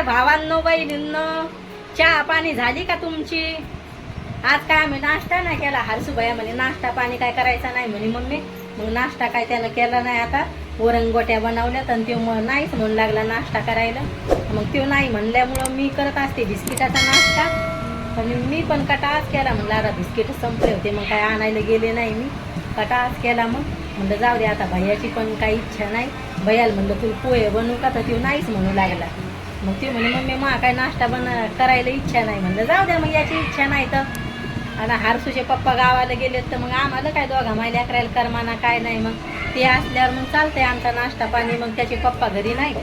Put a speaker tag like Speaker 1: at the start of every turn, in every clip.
Speaker 1: नमस्कार भावांनो बहिणींनो चहा पाणी झाली का तुमची? आज काय आम्ही नाश्ता नाही केला? हरसूबाया म्हणे नाश्ता पाणी काय करायचा नाही म्हणे मम्मी. मग नाश्ता काय त्यानं केला नाही आता. वरणगोट्या बनवल्यात आणि तो मग नाहीच म्हणू लागला नाश्ता करायला. मग तो नाही म्हणल्यामुळं मी करत असते बिस्किटाचा नाश्ता. आणि मी पण कटाच केला. म्हणलं आता बिस्किट संपले होते मग काय आणायला गेले नाही मी. कटाच केला मग. म्हणलं जाऊ दे आता भैयाची पण काही इच्छा नाही. भैयाला म्हणलं तू पोहे बनवू का? तर तो नाहीच म्हणू लागला. मग ती म्हणे मम्मी मा काय नाश्ता बन करायला इच्छा नाही म्हणलं. जाऊ द्या मग याची इच्छा नाही तर. आणि हारसूचे पप्पा गावाला गेलेत तर मग आम्हाला काय दोघा माहिती अकरायला करमाना काय नाही मग. ते असल्यावर मग चालतंय आमचा नाश्ता पाणी मग त्याचे पप्पा घरी नाही.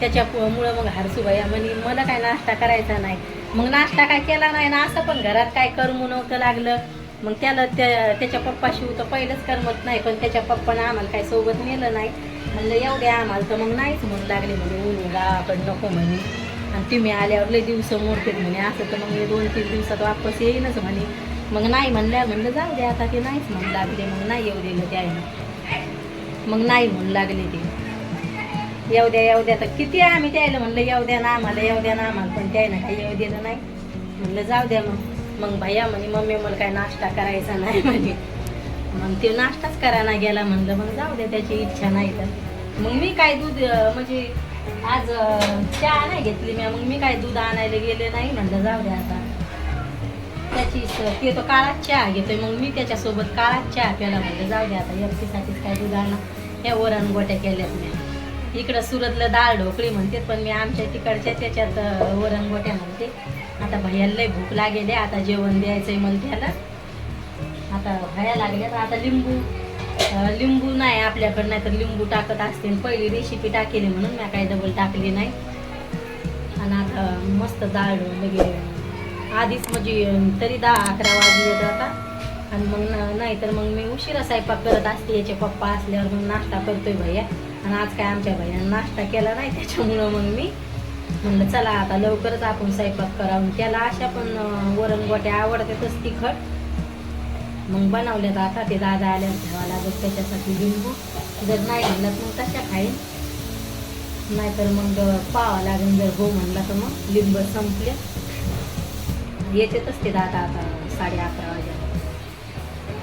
Speaker 1: त्याच्यामुळं मग हारसू हारसूबाया म्हणे मला काय नाश्ता करायचा नाही. मग नाश्ता काय केला नाही ना असं पण घरात काय करमू नव्हतं लागलं. मग त्याला त्या त्याच्या पप्पाशी तर पहिलंच करमत नाही. पण त्याच्या पप्पानं आम्हाला काय सोबत नेलं नाही. म्हणलं येऊ द्या आम्हाला तर मग नाहीच म्हणू लागले म्हणे ऊन गावाकडं नको म्हणे. आणि तुम्ही आल्यावर लय दिवस मोडतेत म्हणे असं तर मग हे दोन तीन दिवसात वापस येईनच म्हणे. मग नाही म्हणल्या म्हणलं जाऊ द्या आता ते नाहीच म्हणू लागले मग नाही येऊ दिलं ते मग नाही म्हणू लागले ते. येऊ द्या येऊ द्या तर किती आम्ही द्यायला म्हणलं येऊ द्या ना आम्हाला येऊ द्या ना आम्हाला पण त्यानं काही येऊ दिलं नाही. म्हणलं जाऊ द्या मग. मग भैया म्हणे मम्मी मला काय नाश्ता करायचा नाही म्हणे. मग ते नाश्ताच करायला गेला म्हणलं मग जाऊ दे त्याची इच्छा नाही तर. मग मी काय दूध म्हणजे आज चहा नाही घेतली मी मग मी काय दूध आणायला गेले नाही म्हणलं जाऊ दे आता. त्याची ते तो काळाच चहा घेतोय मग मी त्याच्यासोबत काळाच चहा प्याला म्हणलं जाऊ दे आता एफसीसाठीच काय दूध आणा. ह्या वरण गोट्या केल्यात मी इकडं सुरतला डाळ ढोकळी म्हणते पण मी आमच्या तिकडच्या त्याच्यात वरण गोट्या म्हणते. आता भैयाला लय भूक लागेल आहे, आता जेवण द्यायचंय मला त्याला. आता भया लागल्या तर आता लिंबू लिंबू नाही आपल्याकडं नाही तर लिंबू टाकत असते. पहिली रेसिपी टाकेली म्हणून मी काही डबल टाकली नाही. आणि आता मस्त डाळ लगे आधीच म्हणजे तरी दहा अकरा वाजले आता. आणि मग न- नाही तर मग मी उशिरा स्वयंपाक करत असते. याचे पप्पा असल्यावर मग नाश्ता करतोय भैया. आणि आज काय आमच्या भैयानं नाश्ता केला नाही त्याच्यामुळं मग मी म्हणलं चला आता लवकरच आपण स्वयंपाक करावं. त्याला अशा पण वरण गोट्या आवडतातच तिखट. मग बनवल्यात आता ते दादा आल्यावर ठेवा लागत त्याच्यासाठी लिंबू. जर नाही म्हणलं तर मग तशा खाईन. नाहीतर मग पावा लागेल जर हो म्हणला तर मग लिंब संपले. येतेच ते दादा आता साडे अकरा वाजे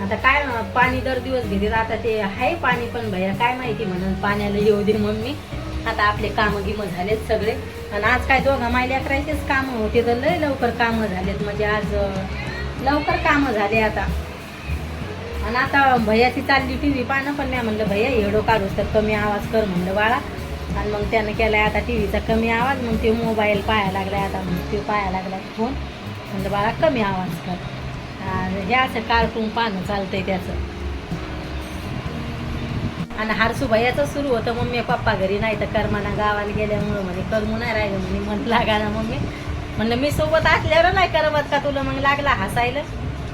Speaker 1: आता काय पाणी दर दिवस घेते आता ते आहे पाणी पण भैया काय माहिती म्हणून पाण्याला येऊ दे मम्मी. आता आपले कामं गिमं झालेत सगळे. आणि आज काय दोघा मायल्या अकराचेच कामं होते तर लय लवकर कामं झालेत. म्हणजे आज लवकर कामं झाले आता. आणि आता भैयाची चालली टी व्ही पाहणं पण मी म्हणलं भैया एवढं काढूस तर कमी आवाज कर म्हणलं बाळा. आणि मग त्यानं केलाय आता टी व्हीचा कमी आवाज. मग ते मोबाईल पाहायला लागलाय आता मग ते पाहायला लागलाय फोन. म्हणलं बाळा कमी आवाज कर. आणि हे असं कार्टून पाहणं चालतंय त्याचं. आणि हारसू भैयाचं सुरू होतं मम्मी पप्पा घरी नाही तर कर्माना गावाला गेल्यामुळं म्हणे कर्मू नाही राहिलं म्हणे मन लागा ना मम्मी. म्हणलं मी सोबत असल्यावर नाही करमत का तुला? मग लागला हसायला.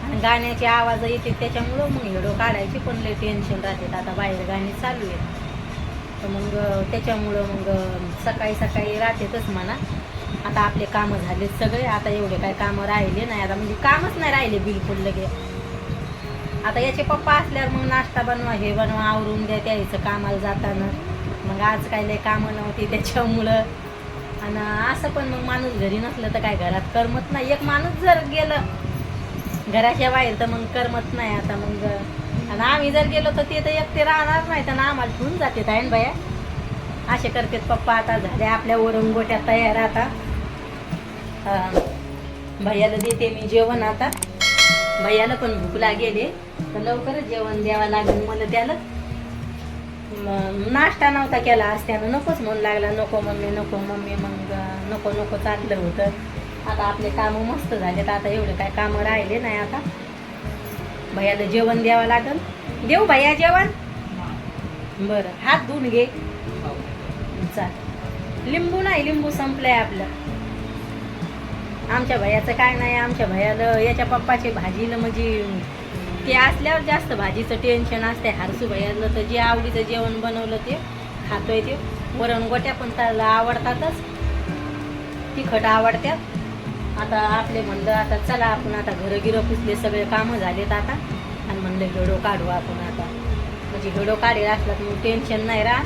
Speaker 1: आणि गाण्याचे आवाज येते त्याच्यामुळं मग हिडो काढायची पण लय टेन्शन राहते. आता बाहेर गाणी चालू आहेत. तर मग त्याच्यामुळं मग सकाळी सकाळी राहतेच म्हणा. आता आपले कामं झाले सगळे. आता एवढे काय कामं राहिले नाही. आता म्हणजे कामच नाही राहिले बिलकुल लगे. आता याचे पप्पा असल्यावर मग नाश्ता बनवा हे बनवा आवरून द्या त्याचं कामाला जाताना. मग आज काय लय कामं नव्हती त्याच्यामुळं. आणि असं पण मग माणूस घरी नसलं तर काय घरात करमत नाही. एक माणूस जर गेलं घराच्या बाहेर तर मग करमत नाही आता मग. आणि आम्ही जर गेलो तर ते तर एकटे राहणार नाही तर आम्हाला ठेवून जाते आहे ना बाया. असे करतात पप्पा आता झाले आपल्या वरून गोट्या तयार आता. भैयाला देते मी जेवण आता. भैयाला पण भूक लागेल. तर लवकरच जेवण द्यावं लागेल मला त्याला. नाश्ता नव्हता केला असत्यानं त्यानं. नकोच म्हणू लागला. नको मम्मी नको मम्मी. मग नको नको चाललं होतं. आता आपले कामं मस्त झालेत. आता एवढे काय कामं राहिले नाही आता. भैयाला जेवण द्यावं लागेल. देऊ भैया जेवण? बरं हात धुवून घे. चाल. लिंबू नाही लिंबू संपलंय आपलं. आमच्या भैयाचं काय नाही आमच्या भैयाला याच्या पप्पाची भाजीला म्हणजे ते असल्यावर जास्त भाजीचं टेन्शन असते हारसू भैयाला तर जे आवडीचं जेवण बनवलं ते खातोय ते. वरण गोट्या पण त्याला आवडतातच. तिखट आवडत्यात. आता आपले म्हणलं आता चला आपण आता घरं गिरं पुसले सगळे कामं झालेत आता. आणि म्हणलं हेडो काढू आपण आता. म्हणजे हेडो काढेल असला तर मग टेन्शन नाही राहत.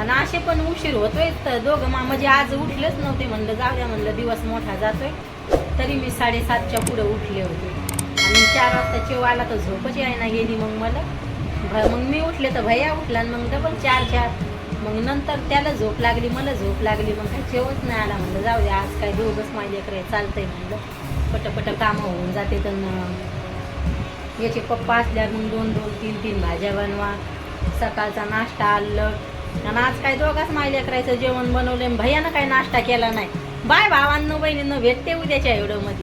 Speaker 1: आणि असे पण उशीर होतोय तर दोघं मा म्हणजे आज उठलेच नव्हते म्हणलं जाऊया म्हणलं दिवस मोठा जातोय. तरी मी साडेसातच्या पुढं उठले होते. आणि चार वाजता जेवायला तर झोपच यायना गेली मग मला. भ- मग मी उठले तर भैया उठला आणि मग डबल चार चार मग नंतर त्याला झोप लागली मला झोप लागली. मग काही जेवच नाही आला. म्हणलं जाऊ दे आज काय दोघंच माझ्या इकडे चालतंय म्हणलं. पटपट कामं होऊन जाते. तर न- याचे पप्पा असल्यावर मग दोन दोन तीन तीन भाज्या बनवा. सकाळचा नाश्ता आलं. आणि आज काय दोघाच मायल्या करायचं जेवण बनवलं भैयानं काय नाश्ता केला नाही. बाय भावांनो बहिणींनो भेटते उद्याच्या एवढं मध्ये